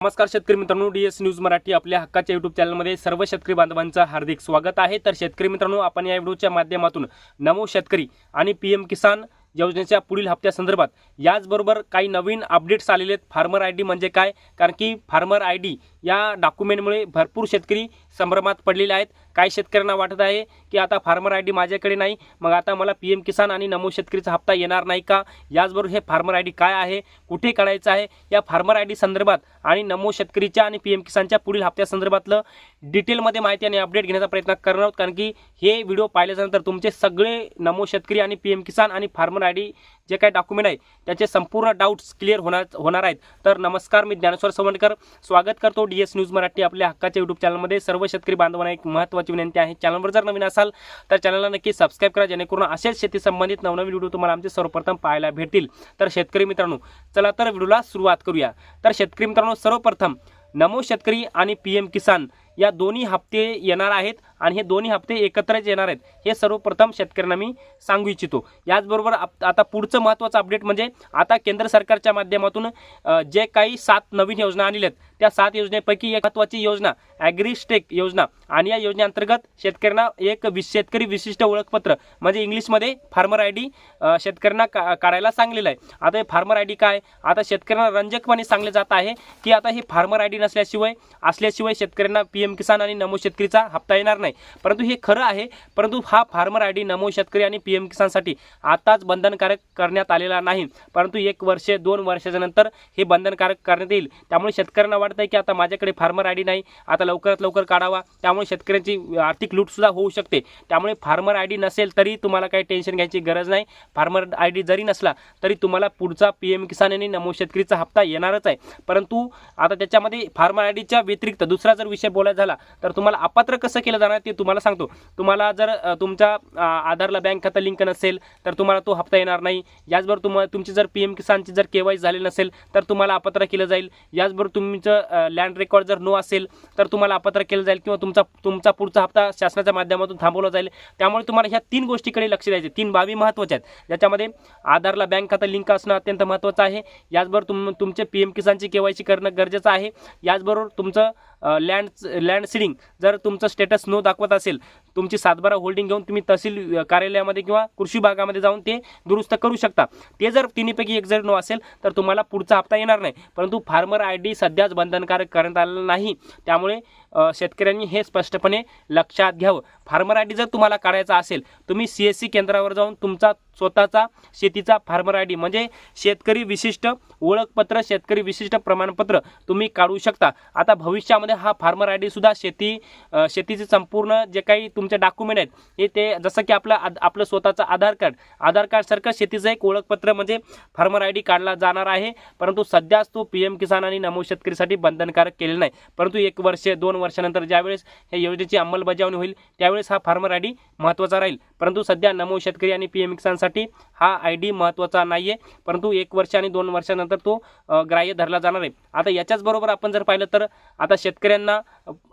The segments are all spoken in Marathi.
नमस्कार शेतकरी मित्रांनो डी एस न्यूज मराठी आपल्या हक्काच्या युट्यूब चॅनलमध्ये सर्व शेतकरी बांधवांचं हार्दिक स्वागत आहे. तर शेतकरी मित्रांनो आपण या व्हिडिओच्या माध्यमातून नमो शेतकरी आणि पी एम किसान योजनेच्या पुढील हप्त्यासंदर्भात याचबरोबर काही नवीन अपडेट्स आलेले आहेत. फार्मर आय डी म्हणजे काय? कारण की फार्मर आय डी या डॉक्युमेंटमुळे भरपूर शेतकरी संभ्रमात पडलेले आहेत. काही शेतकऱ्यांना वाटत आहे की आता फार्मर आय डी माझ्याकडे नाही. मग आता मला पी एम किसान आणि नमो शेतकरीचा हप्ता येणार नाही का? याचबरोबर हे फार्मर आय डी काय आहे? कुठे काढायचं आहे? या फार्मर आय डी संदर्भात आणि नमो शेतकरीच्या आणि पी एम किसानच्या पुढील हप्त्यासंदर्भातलं डिटेलमध्ये माहिती आणि अपडेट घेण्याचा प्रयत्न करणार आहोत. कारण की हे व्हिडिओ पाहिल्यानंतर तुमचे सगळे नमो शेतकरी आणि पी एम किसान आणि फार्मर आय डी जे काही डॉक्युमेंट आहे त्याचे संपूर्ण डाऊट्स क्लिअर होणार होणार आहेत. तर नमस्कार मी ज्ञानेश्वर सवंडकर स्वागत करतो डी एस न्यूज मराठी आपल्या हक्काच्या यूट्यूब चॅनलमध्ये सर्व शेतकरी बांधवांना एक महत्त्वाची विनंती आहे. चॅनलवर जर नवीन असाल तर चॅनलला नक्की सबस्क्राईब करा जेणेकरून असेच शेती संबंधित नवनवीन व्हिडिओ तुम्हाला आमचे सर्वप्रथम पाहायला भेटतील. तर शेतकरी मित्रांनो चला तर व्हिडिओला सुरुवात करूया. तर शेतकरी मित्रांनो सर्वप्रथम नमो शेतकरी आणि पी एम किसान या दोन्ही हप्ते येणार आहेत आणि हे दोन्ही हप्ते एकत्रच येणार आहेत. हे सर्वप्रथम शेतकऱ्यांना मी सांगू इच्छितो. याचबरोबर आप- आता पुढचं महत्त्वाचं अपडेट म्हणजे आता केंद्र सरकारच्या माध्यमातून जे काही सात नवीन योजना आणलेल्या आहेत त्या सात योजनेपैकी एक महत्त्वाची योजना ॲग्रिस्टेक योजना. आणि या योजनेअंतर्गत शेतकऱ्यांना एक विश शेतकरी विशिष्ट ओळखपत्र म्हणजे इंग्लिशमध्ये फार्मर आय डी शेतकऱ्यांना का काढायला सांगलेलं आहे. आता हे फार्मर आय डी काय? आता शेतकऱ्यांना रंजकपणे सांगले जात आहे की आता हे फार्मर आय डी नसल्याशिवाय असल्याशिवाय शेतकऱ्यांना पी एम किसान आणि नमो शेतकरीचा हप्ता येणार नाही. परंतु हे खरं आहे परंतु हा फार्मर आय डी नमो शेतकरी आणि पी एम किसानसाठी आताच बंधनकारक करण्यात आलेला नाही. परंतु एक वर्ष दोन वर्षाच्या नंतर हे बंधनकारक करण्यात येईल. त्यामुळे शेतकऱ्यांना वाटतं की आता माझ्याकडे फार्मर आय डी नाही. आता लवकरात लवकर काढावा. त्यामुळे शेतकऱ्यांची आर्थिक लूटसुद्धा होऊ शकते. त्यामुळे फार्मर आय डी नसेल तरी तुम्हाला काही टेन्शन घ्यायची गरज नाही. फार्मर आय डी जरी नसला तरी तुम्हाला पुढचा पी एम किसान आणि नमो शेतकरीचा हप्ता येणारच आहे. परंतु आता त्याच्यामध्ये फार्मर आय डीच्या व्यतिरिक्त दुसरा जर विषय बोलायचा झाला तर तुम्हाला अपात्र कसं केलं जाणार ते तुम्हाला सांगतो. तुम्हाला जर तुमच्या आधारला बँक खातं लिंक नसेल तर तुम्हाला तो हप्ता येणार नाही. याचबरोबर तुम तुमची जर पी एम किसानची जर के वाय झाली नसेल तर तुम्हाला अपात्र केलं जाईल. याचबरोबर तुमचं लँड रेकॉर्ड जर नो असेल तर तुम्हाला अपात्र केलं जाईल किंवा तुमचा तुमचा पुढचा हप्ता शासनाच्या माध्यमातून थांबवला जाईल. त्यामुळे तुम्हाला ह्या तीन गोष्टीकडे लक्ष द्यायचे. तीन बाबी महत्त्वाच्या आहेत. ज्याच्यामध्ये आधारला बँक खातं लिंक असणं अत्यंत महत्त्वाचं आहे. याचबरोबर तुम तुमचे पी एम किसानची के वाय सी करणं गरजेचं आहे. याचबरोबर तुमचं लँड लँड सिडिंग जर तुमचं स्टेटस नो दाखवत असेल तुमची सातबारा होल्डिंग घेऊन तुम्ही तहसील कार्यालयामध्ये किंवा कृषी भागामध्ये जाऊन ते दुरुस्त करू शकता. ते जर तिन्हीपैकी एक जर नो असेल तर तुम्हाला पुढचा हप्ता येणार नाही. परंतु फार्मर आय डी सध्याच बंधनकारक करण्यात आलेलं नाही. त्यामुळे शेतकऱ्यांनी हे स्पष्टपणे लक्षात घ्यावं. फार्मर आय डी जर तुम्हाला काढायचा असेल तुम्ही सी एस सी केंद्रावर जाऊन तुमचा स्वतःचा शेतीचा फार्मर आय डी म्हणजे शेतकरी विशिष्ट ओळखपत्र शेतकरी विशिष्ट प्रमाणपत्र तुम्ही काढू शकता. आता भविष्यामध्ये हा फार्मर आय डी सुद्धा शेती शेतीचे संपूर्ण जे काही तुमचे डॉक्युमेंट आहेत हे ते जसं की आपलं आपलं स्वतःचं आधार कार्ड. आधार कार्डसारखं शेतीचं एक ओळखपत्र म्हणजे फार्मर आय डी काढला जाणार आहे. परंतु सध्याच तो पी एम किसान आणि नमो शेतकरीसाठी बंधनकारक केलेला नाही. परंतु एक वर्ष दोन वर्षानंतर ज्यावेळेस या योजनेची अंमलबजावणी होईल त्यावेळेस हा फार्मर आय डी महत्त्वाचा राहील. परंतु सध्या नमो शेतकरी आणि पी एम किसानसाठी हा आय डी महत्त्वाचा नाही आहे परंतु एक वर्ष आणि दोन वर्षानंतर तो ग्राह्य धरला जाणार आहे. आता याच्याच बरोबर आपण जर पाहिलं तर आता शेतकऱ्यांना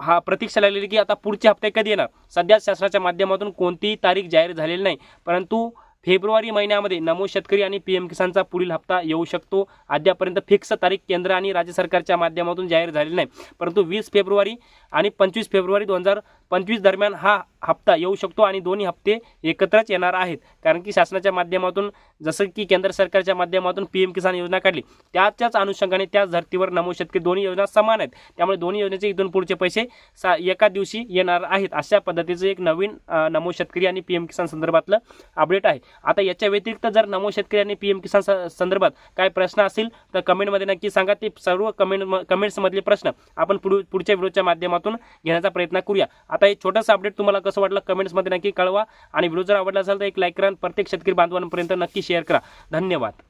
हा प्रतीक्षा लागलेली की आता पुढचे हप्ते कधी येणार? सध्या शासनाच्या माध्यमातून कोणतीही तारीख जाहीर झालेली नाही. परंतु फेब्रुवारी महिन्यामध्ये नमो शेतकरी आणि पी एम किसानचा पुढील हप्ता येऊ शकतो. अद्यापर्यंत फिक्स तारीख केंद्र आणि राज्य सरकारच्या माध्यमातून जाहीर झालेली नाही. परंतु वीस फेब्रुवारी आणि पंचवीस फेब्रुवारी दोन हजार पंचवीस दरम्यान हा हप्ता येऊ शकतो आणि दोन्ही हप्ते एकत्रच येणार आहेत. कारण की शासनाच्या माध्यमातून जसं की केंद्र सरकारच्या माध्यमातून पी एम किसान योजना काढली त्याच्याच अनुषंगाने त्याच धर्तीवर नमो शेतकरी दोन्ही योजना समान आहेत. त्यामुळे दोन्ही योजनेचे इथून पुढचे पैसे सा एका दिवशी येणार आहेत. अशा पद्धतीचं एक नवीन नमो शेतकरी आणि पी एम किसान संदर्भातलं अपडेट आहे. आता याच्या व्यतिरिक्त जर नमो शेतकरी आणि पी एम किसान स- संदर्भात काय प्रश्न असतील तर कमेंटमध्ये नक्की सांगा. ते सर्व कमेंट कमेंट्समधले प्रश्न आपण पुढ पुढच्या व्हिडिओच्या माध्यमातून घेण्याचा प्रयत्न करूया. आता हे छोटंसं अपडेट तुम्हाला कसं वाटलं कमेंट्समध्ये नक्की कळवा. आणि व्हिडिओ जर आवडला असेल तर एक लाईक करा प्रत्येक शेतकरी बांधवांपर्यंत नक्की शेअर करा. धन्यवाद.